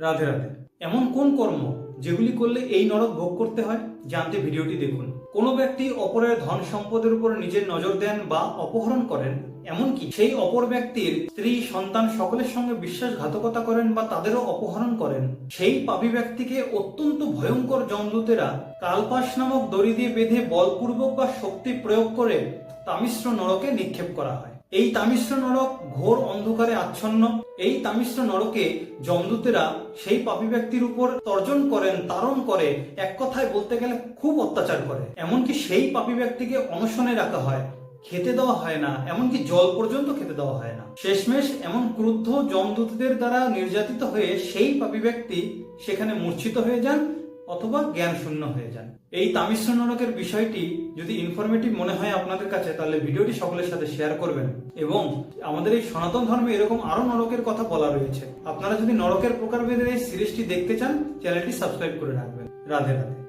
রাধে রাধে। এমন কোন কর্ম যেগুলি করলে এই নরক ভোগ করতে হয়? জানতে ভিডিওটি দেখুন। কোনো ব্যক্তি অপরের ধন সম্পদের উপর নিজের নজর দেন বা অপহরণ করেন, এমনকি সেই অপর ব্যক্তির স্ত্রী, সন্তান সকলের সঙ্গে বিশ্বাসঘাতকতা করেন বা তাদেরও অপহরণ করেন, সেই পাপী ব্যক্তিকে অত্যন্ত ভয়ঙ্কর জমদূতেরা কালপাস নামক দড়ি দিয়ে বেঁধে বলপূর্বক বা শক্তি প্রয়োগ করে তামিশ্র নরকে নিক্ষেপ করা হয়। এই তামিশ্র নরক ঘোর অন্ধকারে আচ্ছন্ন। এই তামিশ্র নরকে যমদূতেরা সেই পাপী ব্যক্তির উপর তর্জন করেন, তারণ করে, এক কথায় বলতে গেলে খুব অত্যাচার করে। এমনকি সেই পাপী ব্যক্তিকে অনশনে রাখা হয়, খেতে দেওয়া হয় না, এমনকি জল পর্যন্ত খেতে দেওয়া হয় না। শেষমেশ এমন ক্রুদ্ধ যমদূতদের দ্বারা নির্যাতিত হয়ে সেই পাপী ব্যক্তি সেখানে মূর্ছিত হয়ে যান অথবা জ্ঞান শূন্য হয়ে যান। এই তামিশ্র নরকের বিষয়টি যদি ইনফরমেটিভ মনে হয় আপনাদের কাছে, তাহলে ভিডিওটি সকলের সাথে শেয়ার করবেন এবং আমাদের এই সনাতন ধর্মে এরকম আরও নরকের কথা বলা রয়েছে। আপনারা যদি নরকের প্রকারভেদের এই সিরিজটি দেখতে চান, চ্যানেলটি সাবস্ক্রাইব করে রাখবেন। রাধে রাধে।